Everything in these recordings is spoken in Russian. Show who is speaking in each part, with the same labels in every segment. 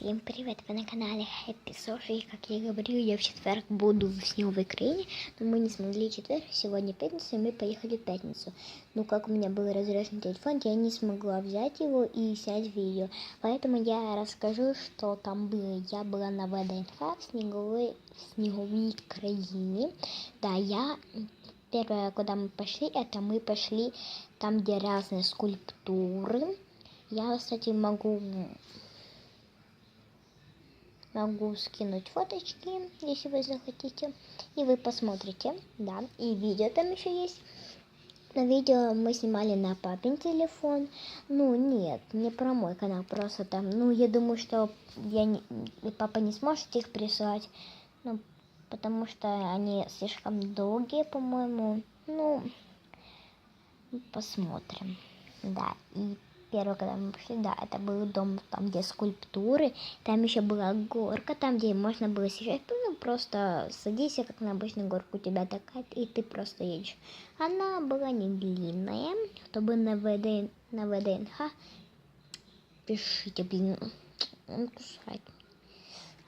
Speaker 1: Всем привет! Вы на канале Happy Sophie. Как я говорила, я в четверг буду в снеговой крайне, но мы не смогли четверг. Сегодня пятница, и мы поехали в пятницу. Ну, как у меня был разряжен телефон, я не смогла взять его и снять видео. Поэтому я расскажу, что там было. Я была на ВДНХ в снеговой, в снеговой краине. Да, я... Первое, куда мы пошли, это мы пошли там, где разные скульптуры. Я, кстати, могу могу скинуть фоточки, если вы захотите. И вы посмотрите, да. И видео там еще есть. На видео мы снимали на папин телефон. Ну, нет, не про мой канал, просто там. Ну, я думаю, что я не, папа не сможет их прислать. Ну, потому что они слишком долгие, по-моему. Ну, посмотрим. Да, и первый, когда мы пришли, да, это был дом, там, где скульптуры, там еще была горка, там, где можно было съезжать, ну, просто садись, как на обычную горку тебя такая, и ты просто едешь. Она была не длинная, чтобы на ВД, на ВДНХ, пишите, блин, он кусает.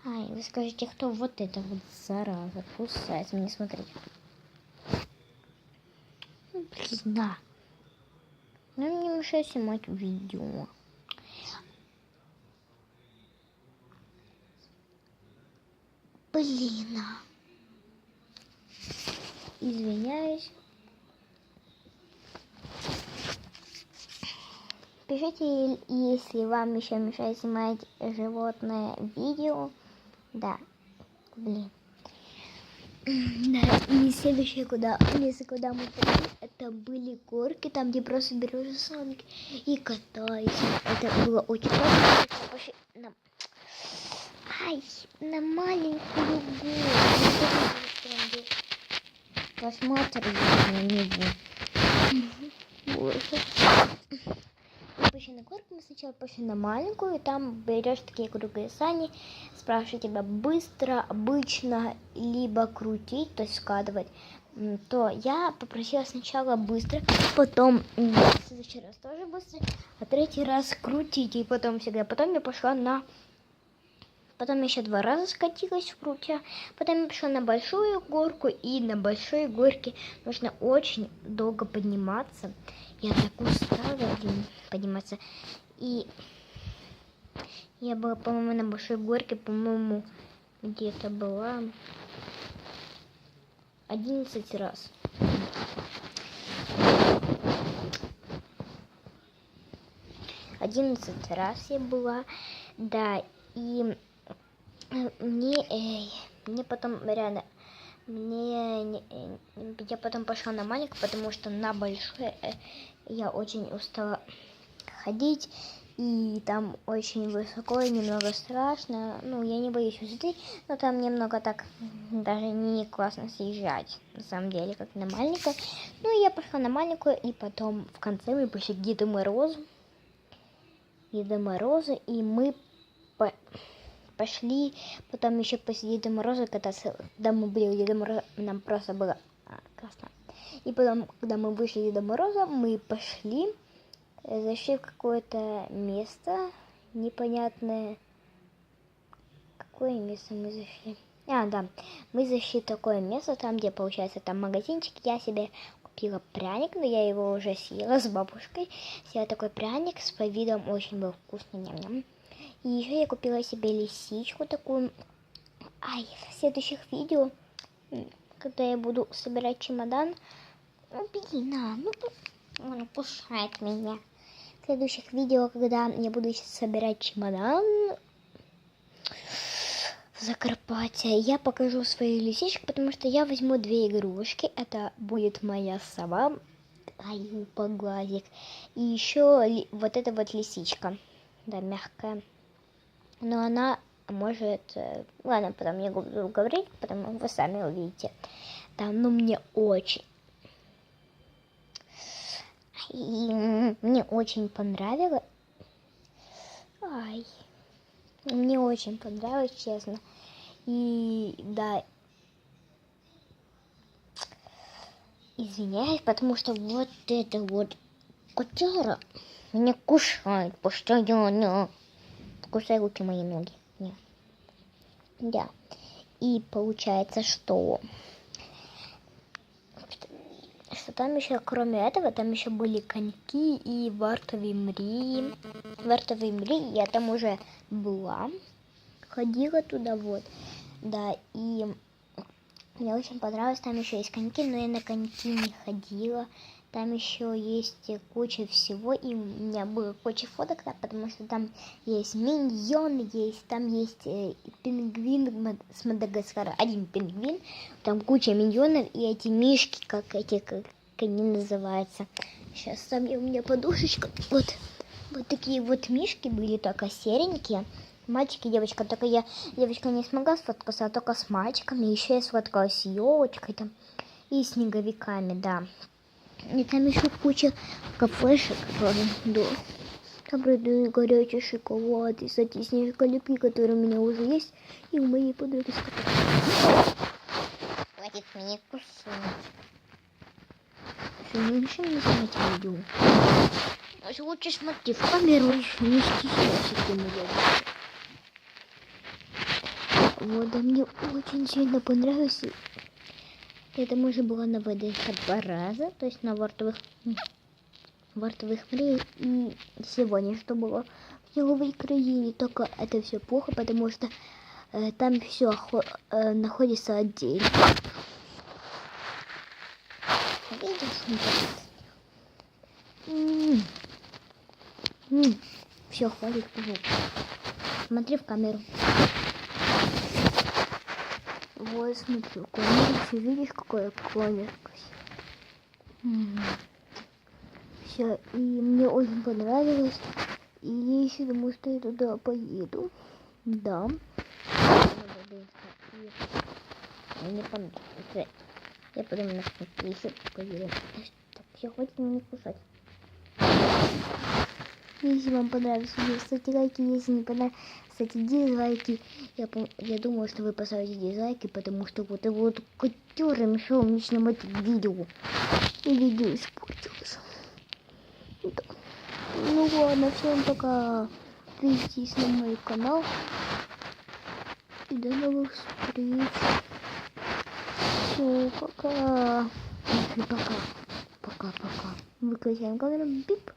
Speaker 1: Ай, вы скажете, кто вот это вот зараза кусает, мне смотреть. Блин, да. Ну, не мешай снимать видео. Блин. Извиняюсь. Пишите, если вам еще мешает снимать животное видео. Да. Блин. Да, и следующее, куда, место, куда мы пошли, это были горки, там, где просто берешь санки и катаешься. Это было очень классно. На... Ай, на маленькую горку. Посмотрим на него. Боже на горку, мы сначала пошли на маленькую, и там берешь такие круглые сани, спрашивают тебя быстро, обычно, либо крутить, то есть складывать, то я попросила сначала быстро, потом в следующий раз тоже быстро, а третий раз крутить, и потом всегда. Потом я пошла на... Потом еще два раза скатилась в крутя, потом я пошла на большую горку, и на большой горке нужно очень долго подниматься. Я так устала, блин, подниматься. И я была, по-моему, на большой горке, по-моему, где-то была 11 раз. Одиннадцать раз я была, да, и мне, э, мне потом реально мне э, я потом пошла на маленькую, потому что на большой э, я очень устала ходить. И там очень высоко и немного страшно. Ну, я не боюсь высоты, но там немного так даже не классно съезжать, на самом деле, как на маленькой. Ну, я пошла на маленькую, и потом в конце мы пошли к Деду Морозу. Деда Мороза, и мы пошли, потом еще после Деда Мороза кататься. Когда мы были у Деда Мороза, нам просто было а, классно. И потом, когда мы вышли Деда Мороза, мы пошли, э, зашли в какое-то место непонятное. Какое место мы зашли? А, да, мы зашли в такое место, там, где, получается, там магазинчик. Я себе купила пряник, но я его уже съела с бабушкой. Съела такой пряник с повидом, очень был вкусный, ням-ням. И еще я купила себе лисичку такую. Ай, в следующих видео, когда я буду собирать чемодан, ну, блин, а, ну, он кусает меня. В следующих видео, когда я буду собирать чемодан в Закарпатье, я покажу свою лисичку, потому что я возьму две игрушки. Это будет моя сова, ай, глазик. И еще вот эта вот лисичка, да, мягкая но она может... Э, ладно, потом я буду говорить, потому вы сами увидите. Да, ну мне очень... И мне очень понравилось. Ай. Мне очень понравилось, честно. И да, извиняюсь, потому что вот это вот котяра меня кушает постоянно. Кусай руки мои ноги. Не. Да. И получается, что что там еще, кроме этого, там еще были коньки и вартовые мрии. Вартовые мрии я там уже была, ходила туда вот, да, и мне очень понравилось, там еще есть коньки, но я на коньки не ходила. Там еще есть куча всего, и у меня было куча фоток, да, потому что там есть миньон, есть, там есть э, пингвин с Мадагаскара, один пингвин, там куча миньонов, и эти мишки, как эти, как они называются. Сейчас там у меня подушечка, вот, вот такие вот мишки были, только серенькие, мальчик и девочка, только я, девочка не смогла сфоткаться, а только с мальчиками, еще я сфоткалась с елочкой там и снеговиками, да. И там еще куча кафешек, да. Там продают горячий шоколад и кстати, снежколепки, которые у меня уже есть, и у моей подруги Хватит меня кусать. Что, не мешай мне снимать видео. А лучше смотри в камеру, не стесняйся, ты моя Вот, да мне очень сильно понравилось это уже было на ВДХ два раза, то есть на вартовых, вартовых мрей. И сегодня, что было в Снеговой краине, только это все плохо, потому что э, там все э, находится отдельно. Видишь, Все, хватит, Смотри в камеру. Вот, смотри, комнате, видишь, какая комната Все, и мне очень понравилось. И я еще думаю, что я туда поеду. Да. Мне понравилось. Я потом на еще поеду. Так, все, хватит меня кусать. Если вам понравилось видео, ставьте лайки. Если не понравилось, ставьте дизлайки. Я, я думаю, что вы поставите дизлайки, потому что вот его вот котёры мешал мне снимать видео. И видео испортилось. Да. Ну ладно, всем пока. Подписывайтесь на мой канал. И до новых встреч. Все, пока. Пока. Пока-пока. Выключаем камеру. Бип.